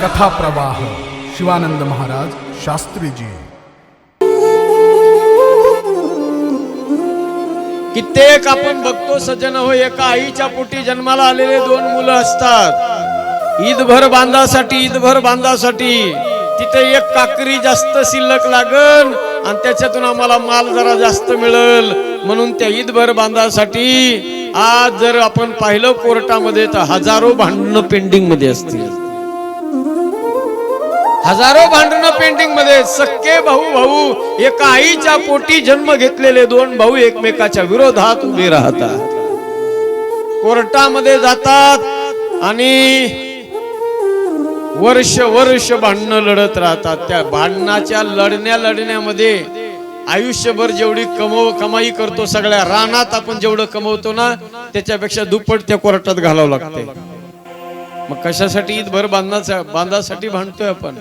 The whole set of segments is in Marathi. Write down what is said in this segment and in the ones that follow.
कथा प्रवाह शिवानंद महाराज शास्त्रीजी. कित्येक आपण बघतो सज्जन हो एका आईच्या पोटी जन्माला आलेले दोन मुलं असतात. ईदभर बांधासाठी ईदभर बांधासाठी तिथे एक काकरी जास्त शिल्लक लागण आणि त्याच्यातून आम्हाला माल जरा जास्त मिळेल. म्हणून त्या ईदभर बांधासाठी आज जर आपण पाहिलं कोर्टामध्ये तर हजारो भांडणं पेंडिंगमध्ये असतील. हजारो भांडणं पेंटिंगमध्ये सक्के भाऊ भाऊ एका आईच्या पोटी जन्म घेतलेले दोन भाऊ एकमेकाच्या विरोधात उभे राहतात. कोर्टामध्ये जातात आणि वर्ष वर्ष भांडणं लढत राहतात. त्या भांडणाच्या लढण्या लढण्यामध्ये आयुष्यभर जेवढी कमव कमाई करतो सगळ्या रानात आपण जेवढं कमवतो ना त्याच्यापेक्षा दुप्पट त्या कोर्टात घालावं लागते मग कशासाठी ईदभर बांधण्याचा बांधासाठी भांडतोय आपण?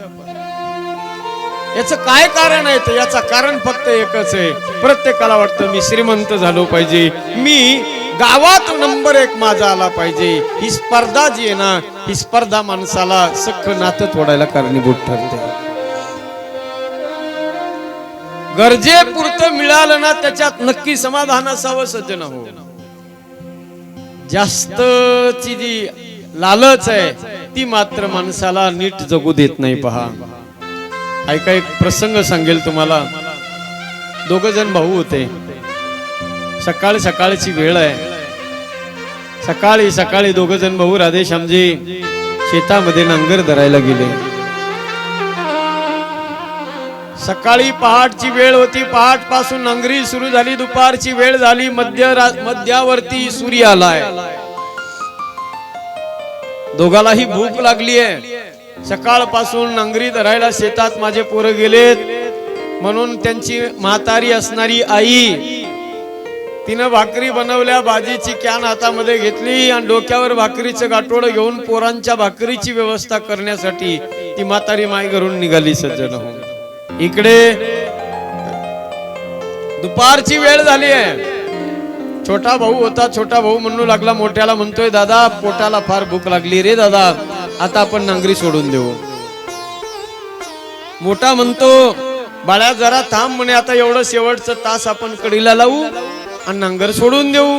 याच काय कारण आहे याचं कारण फक्त एकच आहे. प्रत्येकाला वाटतं मी श्रीमंत झालो पाहिजे. मी गावात नंबर एक माझा आला पाहिजे. ही स्पर्धा जी आहे ना ही स्पर्धा माणसाला सख्ख नातं तोडायला कारणीभूत ठरते. गरजेपुरतं मिळालं ना त्याच्यात नक्की समाधान असावं सज्जन हो. जास्तची जी लालच आहे ती मात्र माणसाला नीट जगू देत नाही पहा. ऐका एक प्रसंग सांगेल तुम्हाला. दोघ जण भाऊ होते. सकाळी सकाळची वेळ आहे. सकाळी सकाळी दोघ जण भाऊ राधेश्यामजी शेतामध्ये नांगर धरायला गेले. सकाळी पहाटची वेळ होती. पहाटपासून नांगरी सुरू झाली. दुपारची वेळ झाली. मध्य मध्यावरती सूर्य आलाय. दोघालाही भूक लागली आहे. सकाळपासून नांगरी धरायला शेतात माझे पोरं गेलेत. म्हणून त्यांची म्हातारी असणारी आई तिनं भाकरी बनवल्या भाजीची कॅन हातामध्ये घेतली आणि डोक्यावर भाकरीचं गाठोड घेऊन पोरांच्या भाकरीची व्यवस्था करण्यासाठी ती म्हातारी माय घरून निघाली सज्जन हो. इकडे दुपारची वेळ झाली आहे. छोटा भाऊ होता छोटा भाऊ म्हणू लागला मोठ्याला म्हणतोय दादा पोटाला फार भूक लागली रे दादा आता आपण नांगरी सोडून देऊ. मोठा म्हणतो बाळ्या जरा थांब म्हणे आता एवढं शेवटचं तास आपण कडीला लावू. आणि नांगर सोडून देऊ.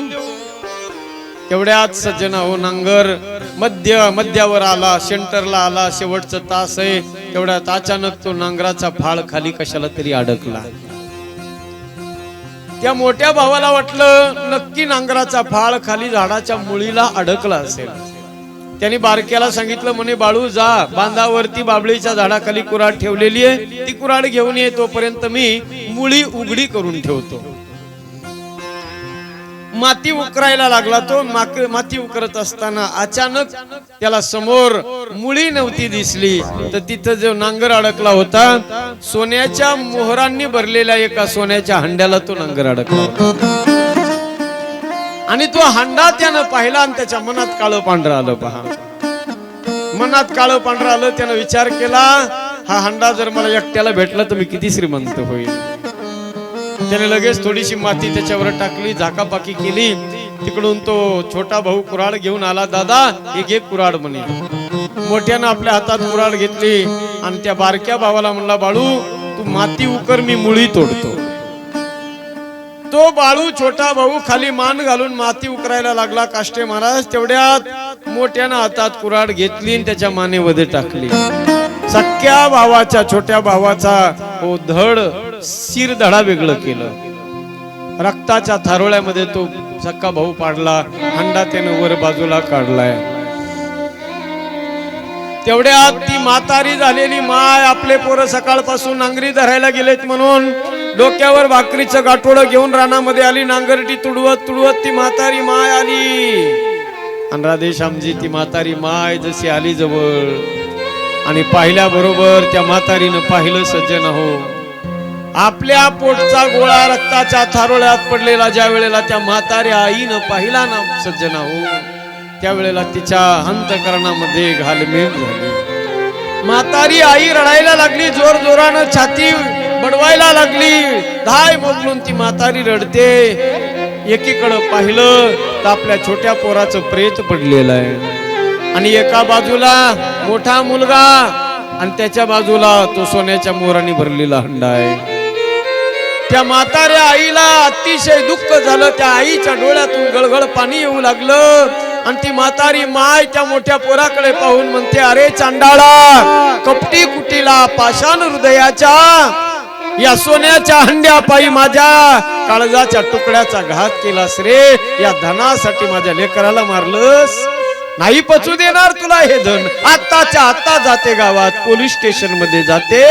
तेवढ्यात सज्जन हो नांगर. मध्य मध्यावर आला सेंटरला आला शेवटचा तास आहे. तेवढ्यात अचानक तो नांगराचा फाळ खाली कशाला तरी अडकला. त्या मोठ्या भावाला वाटलं नक्की नांगराचा फाळ खाली झाडाच्या मुळीला अडकला असेल. त्यांनी बारक्याला सांगितलं म्हणे बाळू जा. बांधावरती बाबळीच्या झाडाखाली कुराड ठेवलेली आहे. ती कुराड घेऊन ये तोपर्यंत मी मुळी उघडी करून ठेवतो. माती उकरायला लागला तो माक- माती उकरत असताना अचानक त्याला समोर मुळी नव्हती दिसली. तर तिथं जो नांगर अडकला होता सोन्याच्या मोहरांनी भरलेल्या एका सोन्याच्या हंड्याला तो नांगर अडकला होता. आणि तो हंडा त्यानं पाहिला आणि त्याच्या मनात काळं पांढरं आलं पहा. मनात काळं पांढरं आलं त्यानं विचार केला हा हंडा जर मला एकट्याला भेटला तर मी किती श्रीमंत होईल. त्याने लगेच थोडीशी माती त्याच्यावर टाकली झाकापाकी केली. तिकडून तो छोटा भाऊ कुराड घेऊन आला दादा हे घे कुराड म्हणे. मोठ्यानं आपल्या हातात कुराड घेतली आणि त्या बारक्या भावाला म्हणला बाळू तू माती उकर मी मुळी तोडतो. तो बाळू छोटा भाऊ खाली मान घालून माती उकरायला लागला. काष्टे महाराज तेवढ्यात मोठ्यानं हातात कुराड घेतली आणि त्याच्या मानेमध्ये टाकली. सख्या भावाच्या छोट्या भावाचा हो धड सिर धडा वेगळं केलं. रक्ताच्या थारोळ्यामध्ये तो सक्का भाऊ पाडला हंडा त्यानं वर बाजूला काढलाय. तेवढ्यात ती म्हातारी झालेली माय आपले पोरं सकाळपासून नांगरी धरायला गेलेत म्हणून डोक्यावर भाकरीचं गाठोडं घेऊन रानामध्ये आली नांगरटी तुडवत तुडवत ती म्हातारी माय आली. आणि राधेश्यामजी ती म्हातारी माय जशी आली जवळ. आणि पाहिल्या बरोबर त्या म्हातारीनं पाहिलं सज्जन हो आपल्या पोटचा गोळा रक्ताच्या थारोळ्यात पडलेला ज्या वेळेला त्या म्हाताऱ्या आईनं पाहिला ना सज्जन हो त्यावेळेला तिच्या अंतकरणामध्ये घालमेल झाली. म्हातारी आई रडायला लागली जोर जोरानं छाती बडवायला लागली. धाय बदलून ती म्हातारी रडते. एकीकडं पाहिलं तर आपल्या छोट्या पोराचं प्रेत पडलेलं आहे. आणि एका बाजूला मोठा मुलगा आणि त्याच्या बाजूला तो सोन्याच्या मोराने भरलेला हंडा आहे. त्या म्हाताऱ्या आईला अतिशय दुःख झालं. त्या आईच्या डोळ्यातून गळगळ पाणी येऊ लागलं. आणि ती म्हातारी माय त्या मोठ्या पोराकडे पाहून म्हणते अरे चांडाळा कपटी कुटीला पाषाण हृदयाच्या या सोन्याच्या हंड्या पायी माझ्या काळजाच्या तुकड्याचा घात केलास रे. या धनासाठी माझ्या लेकराला मारलंस. नाही पचू देणार तुला हे धन. आत्ताच्या आत्ता जाते गावात पोलीस स्टेशनमध्ये जाते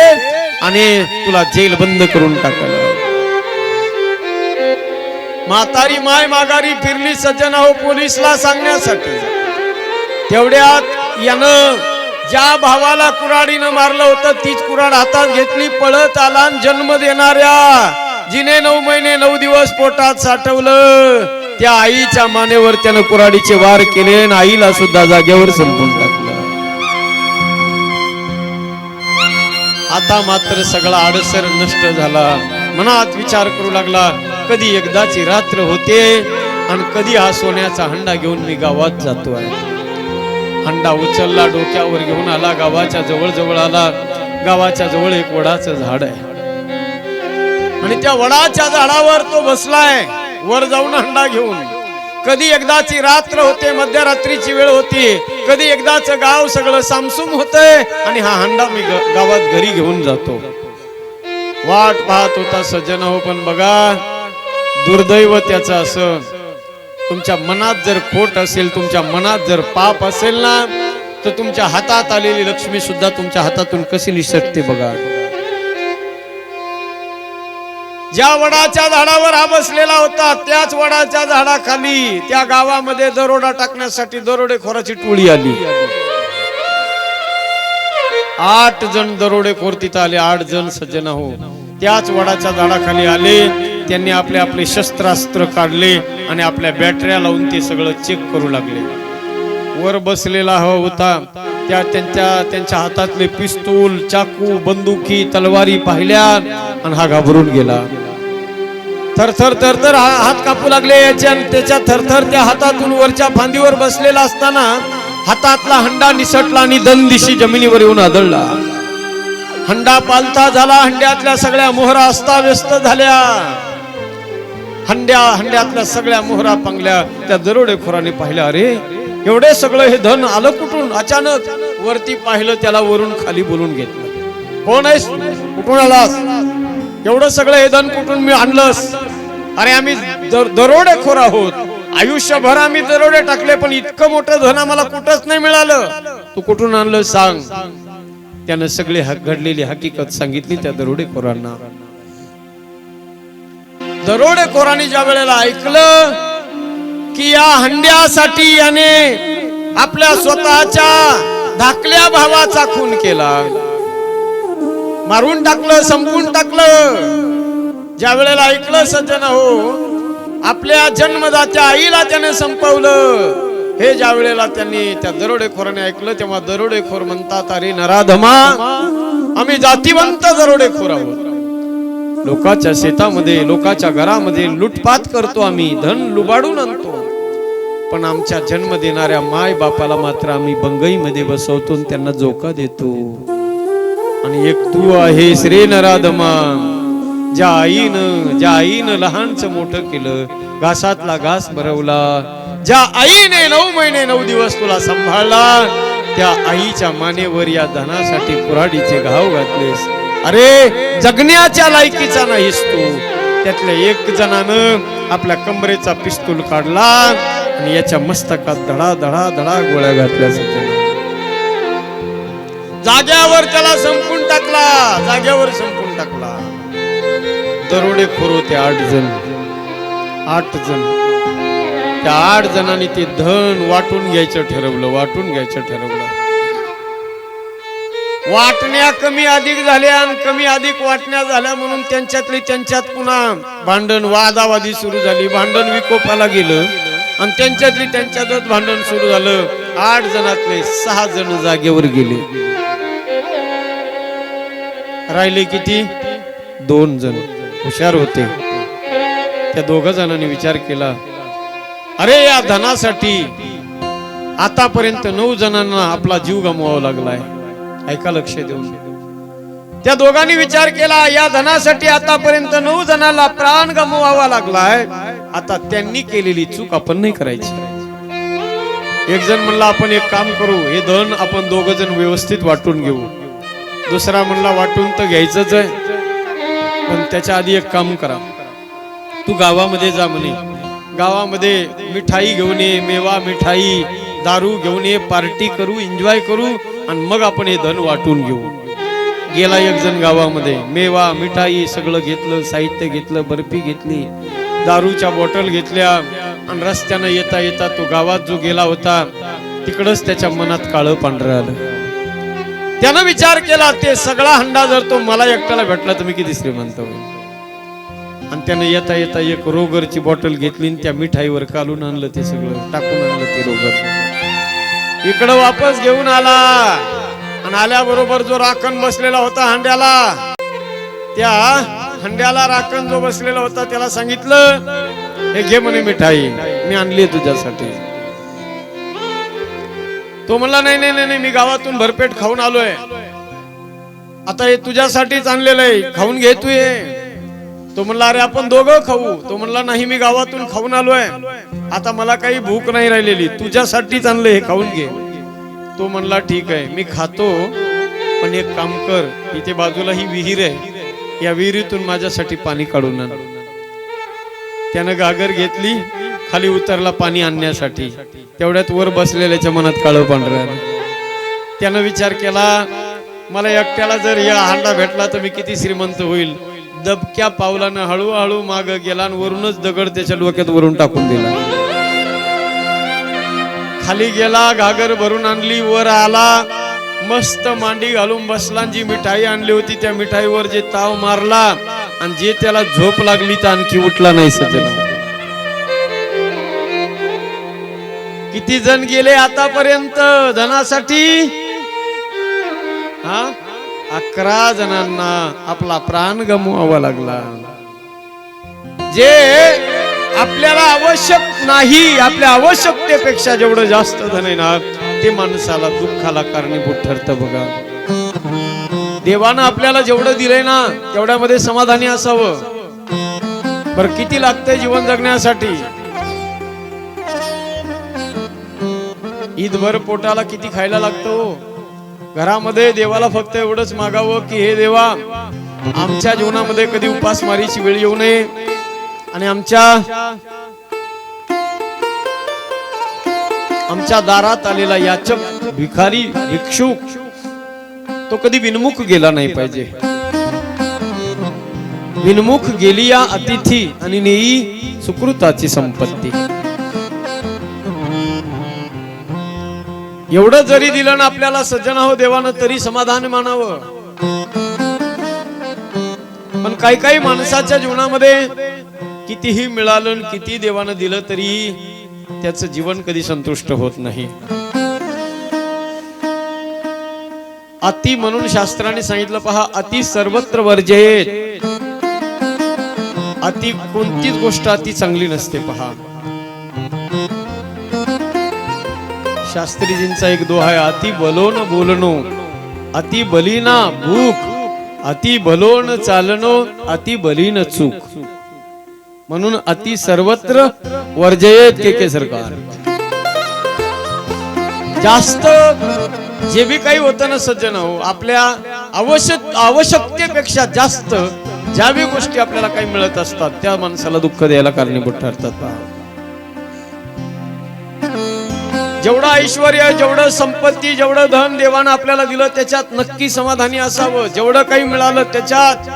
आणि तुला जेल बंद करून टाकलं म्हातारी माय माघारी फिरली सज्जन हो पोलीसला सांगण्यासाठी. तेवढ्यात यानं ज्या भावाला कुराडीनं मारलं होतं तीच कुराड हातात घेतली पळत आला आणि जन्म देणाऱ्या जिने नऊ महिने नऊ दिवस पोटात साठवलं. त्या आईच्या मानेवर त्यानं कुराडीचे वार केले आणि आईला सुद्धा जागेवर संपून टाकलं. आता मात्र सगळा आडसर नष्ट झाला. मनात विचार करू लागला. कधी एकदाची रात्र होते आणि कधी हा सोन्याचा हंडा घेऊन मी गावात जातो आहे. हंडा उचलला डोक्यावर घेऊन आला गावाच्या जवळ जवळ आला. गावाच्या जवळ एक वडाचं झाड आहे. आणि त्या वडाच्या झाडावर तो बसलाय वर जाऊन हंडा घेऊन. कधी एकदाची रात्र होते मध्यरात्रीची वेळ होती. कधी एकदाच गाव सगळं सामसूम होतंय आणि हा हंडा मी गावात घरी घेऊन जातो. वाट पाहत होता सज्जन हो पण बघा दुर्दैव त्याचं असं. तुमच्या मनात जर खोट असेल तुमच्या मनात जर पाप असेल ना तर तुमच्या हातात आलेली लक्ष्मी सुद्धा तुमच्या हातातून कशी निसटते बघा. ज्या वडाच्या झाडावर हा बसलेला होता त्याच वडाच्या झाडाखाली त्या गावामध्ये दरोडा टाकण्यासाठी दरोडेखोराची टोळी आली. आठ जण दरोडेखोर तिथं आले आठ जण सज्जन हो त्याच वडाच्या झाडाखाली आले. त्यांनी आपले आपले शस्त्रास्त्र काढले आणि आपल्या बॅटऱ्या लावून ते सगळं चेक करू लागले. वर बसलेला हा होता. त्या त्यांच्या त्यांच्या हातातले पिस्तूल चाकू बंदुकी तलवारी पाहिल्या आणि हा घाबरून गेला. थरथर थरथर हा हात कापू लागले याच्या त्याच्या थरथर त्या हातातून वरच्या फांदीवर बसलेला असताना हातातला हंडा निसटला आणि दंदिशी जमिनीवर येऊन आदळला. हंडा पालता झाला हंड्यातल्या सगळ्या मोहरा अस्ताव्यस्त झाल्या. हंड्या हंड्यातल्या सगळ्या मोहरा पांगल्या त्या दरोडेखोराने पाहिल्या. अरे एवढे सगळं हे धन आलं कुठून? अचानक वरती पाहिलं त्याला वरून खाली बोलून घेतलं. कोण आहेस कुठून आलास? एवढं सगळं हे धन कुठून मी आणलंस? अरे आम्ही दर- दरोडेखोर आहोत. आयुष्यभर आम्ही दरोडे टाकले पण इतकं मोठं धन आम्हाला कुठंच नाही मिळालं. तू कुठून आणलं सांग? त्यानं सगळी हक घडलेली हकीकत सांगितली त्या दरोडेखोरांना. दरोडेखोरांनी ज्या वेळेला ऐकलं की या हंड्यासाठी याने आपल्या स्वतःच्या धाकल्या भावाचा खून केला. मारून टाकलं संपून टाकलं. ज्या वेळेला ऐकलं सज्जन हो आपल्या जन्मदात्या आईला त्याने संपवलं. हे ज्या वेळेला त्यांनी त्या दरोडेखोराने ऐकलं तेव्हा दरोडेखोर म्हणतात अरे नराधमा आम्ही जातीवंत दरोडेखोर आहोत. लोकाच्या शेतामध्ये लोकाच्या घरामध्ये लुटपात करतो आम्ही धन लुबाडून आणतो. पण आमच्या जन्म देणाऱ्या माय बापाला मात्र आम्ही बंगईमध्ये बसवतो त्यांना जोका देतो. आणि एक तू आहेस रे नराधमा ज्या आईनं ज्या आईनं लहानच मोठं केलं घासातला घास भरवला ज्या आईने नऊ महिने नऊ दिवस तुला सांभाळला त्या आईच्या मानेवर या धनासाठी कुऱ्हाडीचे घाव घातलेस. अरे जगण्याच्या लायकीचा नाहीस तू. त्यातल्या एक जणानं आपल्या कमरेचा पिस्तूल काढला आणि याच्या मस्तकात धडा धडा धडा गोळ्या घातल्या जाग्यावर त्याला संपून टाकला जाग्यावर संपून टाकला. दरोडे होते आठ जण. आठ जण. त्या आठ जणांनी ते धन वाटून घ्यायचं ठरवलं वाटून घ्यायचं ठरवलं. वाटण्या कमी अधिक झाल्या आणि कमी अधिक वाटण्या झाल्या म्हणून त्यांच्यातली त्यांच्यात पुन्हा भांडण वादावादी सुरू झाली. भांडण विकोपाला गेलं आणि त्यांच्यातली त्यांच्यातच भांडण सुरू झालं. आठ जणातले सहा जण जागेवर गेले. राहिले किती? दोन जण. हुशार होते. त्या दोघ जणांनी विचार केला अरे या धनासाठी आतापर्यंत नऊ जणांना आपला जीव गमवावा लागलाय. ऐका लक्ष देऊन. त्या दोघांनी विचार केला या धनासाठी आतापर्यंत नऊ जणांना प्राण गमवावा लागलाय. आता त्यांनी केलेली चूक आपण नाही करायची. एक जण म्हणला आपण एक काम करू हे धन आपण दोघ जण व्यवस्थित वाटून घेऊ. दुसरा म्हणला वाटून तर घ्यायचंच आहे पण त्याच्या आधी एक काम करा. तू गावामध्ये जा म्हणे. गावामध्ये मिठाई घेऊन ये मेवा मिठाई दारू घेऊन ये पार्टी करू एन्जॉय करू आणि मग आपण हे धन वाटून घेऊ. गेला एक जण गावामध्ये मेवा मिठाई सगळं घेतलं साहित्य घेतलं बर्फी घेतली दारूच्या बॉटल घेतल्या आणि रस्त्यानं येता येता तो गावात जो गेला होता तिकडंच त्याच्या मनात काळं पांढरं आलं. त्यानं विचार केला ते सगळा हंडा जर तो मला एकट्याला भेटला तर मी किती श्रीमंत होईल? आणि त्यानं येता येता एक रोगरची बॉटल घेतली आणि त्या मिठाईवर कालून आणलं ते सगळं टाकून आणलं ते रोगर. इकडं वापस घेऊन आला. आणि आल्याबरोबर जो राखण बसलेला होता हंड्याला त्या हंड्याला राखण जो बसलेला होता त्याला सांगितलं हे घे म्हणे मिठाई मी आणली तुझ्यासाठी. तो म्हणला नाही नाही नाही नाही, मी गावातून भरपेट खाऊन आलोय. आता हे तुझ्यासाठीच आणलेलं आहे खाऊन घे तू हे. तो म्हणला अरे आपण दोघं खाऊ. तो म्हणला नाही मी गावातून खाऊन आलोय. आता मला काही भूक नाही राहिलेली. तुझ्यासाठीच आणलं हे खाऊन घे. तो म्हणला ठीक आहे मी खातो. पण एक काम कर इथे बाजूला ही विहीर आहे. या विहिरीतून माझ्यासाठी पाणी काढून आण. त्यानं गागर घेतली खाली उतरला पाणी आणण्यासाठी. तेवढ्यात वर बसलेल्याच्या मनात काळं पांढऱ्या त्यानं विचार केला मला एकट्याला जर या हांडा भेटला तर मी किती श्रीमंत होईल. दबक्या पावलानं हळूहळू माग गेला आणि वरूनच दगड त्याच्या डोक्यात वरून टाकून दिला. खाली गेला घागर भरून आणली वर आला. मस्त मांडी घालून बसला जी मिठाई आणली होती त्या मिठाईवर जे ताव मारला आणि जे त्याला झोप लागली तर आणखी उठला नाही सज्जन. किती जण गेले आतापर्यंत धनासाठी? हा? अकरा जणांना आपला प्राण गमवावा लागला. जे आपल्याला आवश्यक नाही आपल्या आवश्यकतेपेक्षा जेवढं जास्त धन आहे ना ते माणसाला दुःखाला कारणीभूत ठरतं बघा. देवानं आपल्याला जेवढं दिलंय ना तेवढ्यामध्ये समाधानी असावं. बर किती लागतंय जीवन जगण्यासाठी? ईदभर पोटाला किती खायला लागतो हो? घरामध्ये देवाला फक्त एवढंच मागावं की हे देवा आमच्या जीवनामध्ये कधी उपासमारीची वेळ येऊ नये आणि आमच्या आमच्या दारात आलेला याचक भिकारी भिक्षुक तो कधी विनमुख गेला नाही पाहिजे. विनमुख गेली या अतिथी आणि नेई सुकृताची संपत्ती. एवढं जरी दिलं ना आपल्याला सज्जन हो देवानं तरी समाधान मानावं. पण काही काही माणसाच्या जीवनामध्ये कितीही मिळालं किती देवानं दिलं तरी त्याचं जीवन कधी संतुष्ट होत नाही. अति म्हणून शास्त्राने सांगितलं पहा अति सर्वत्र वर्जे अति कोणतीच गोष्ट अति चांगली नसते पहा. शास्त्रीजींचा एक दोहा आहे अति बलोन बोलणो अति बलीना भूक अति बलोन चालणो अति बलीन चूक. म्हणून अति सर्वत्र वर्जयेत के के सरकार. जास्त जे बी काही होतं ना सज्जन हो आपल्या आवश्यक आवश्यकतेपेक्षा जास्त ज्या बी गोष्टी आपल्याला काही मिळत असतात त्या माणसाला दुःख द्यायला कारणीभूत ठरतात. जेवढं ऐश्वर जेवढं संपत्ती जेवढं धन देवानं आपल्याला दिलं त्याच्यात नक्की समाधानी असावं. जेवढं काही मिळालं त्याच्यात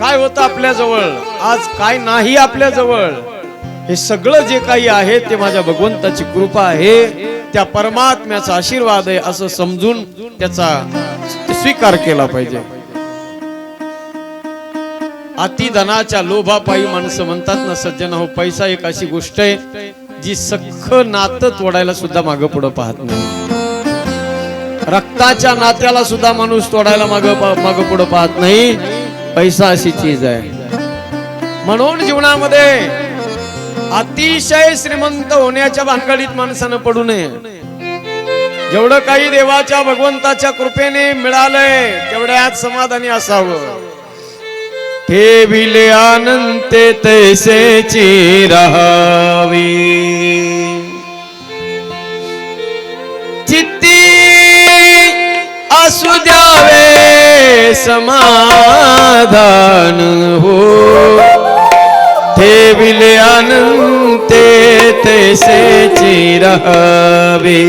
काय होतं आपल्या जवळ आज काय नाही आपल्या जवळ हे सगळं जे काही आहे ते माझ्या भगवंताची कृपा आहे. त्या परमात्म्याचा आशीर्वाद आहे असं समजून त्याचा स्वीकार केला पाहिजे. अति धनाच्या लोभापायी माणसं म्हणतात ना सज्जन हो पैसा एक अशी गोष्ट आहे जी सख्ख नातं तोडायला सुद्धा मागं पुढं पाहत नाही. रक्ताच्या नात्याला सुद्धा माणूस तोडायला माग माग पुढं पाहत नाही. पैसा अशी चीज आहे. म्हणून जीवनामध्ये अतिशय श्रीमंत होण्याच्या भानगडीत माणसानं पडू नये. जेवढं काही देवाच्या भगवंताच्या कृपेने मिळालंय तेवढ्यात समाधानी असावं. ठेविले आनंते तैसेची राहावी चित्ती असू द्यावे समाधान हो. ठेविले अनंते तैसेची राहावी